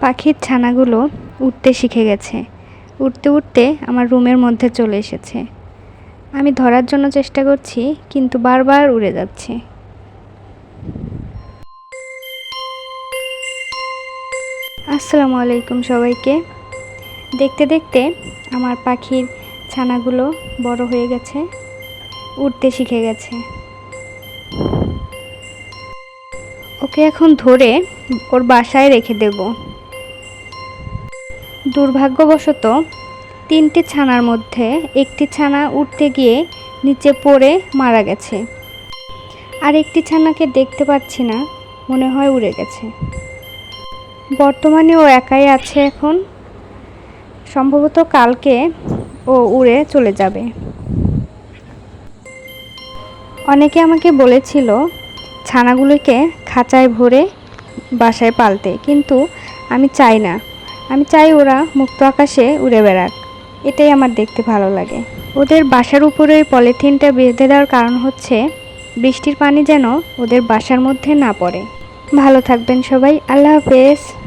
পাখির ছানাগুলো উঠতে শিখে গেছে। উঠতে উঠতে আমার রুমের মধ্যে চলে এসেছে। আমি ধরার জন্য চেষ্টা করছি, কিন্তু বারবার উড়ে যাচ্ছে। আসসালামু আলাইকুম সবাইকে। দেখতে দেখতে আমার পাখির ছানাগুলো বড় হয়ে গেছে উঠতে শিখে গেছে। ওকে এখন ধরে ওর বাসায় রেখে দেব। দুর্ভাগ্যবশত, তিনটি ছানার মধ্যে একটি ছানা উঠতে গিয়ে নিচে পড়ে মারা গেছে। আর একটি ছানাকে দেখতে পাচ্ছি না, মনে হয় উড়ে গেছে। বর্তমানে ও একাই আছে এখন। সম্ভবত কালকে ও উড়ে চলে যাবে। অনেকে আমাকে বলেছিল, ছানাগুলোকে খাঁচায় ভরে বাসায় পালতে, কিন্তু আমি চাই না। আমি চাই ওরা মুক্ত আকাশে উড়ে বেড়াক। এটাই আমার দেখতে ভালো লাগে। ওদের বাসার উপরে ওই পলিথিনটা বেঁধে দেওয়ার কারণ হচ্ছে, বৃষ্টির পানি যেন ওদের বাসার মধ্যে না পড়ে। ভালো থাকবেন সবাই, আল্লাহ হাফেজ।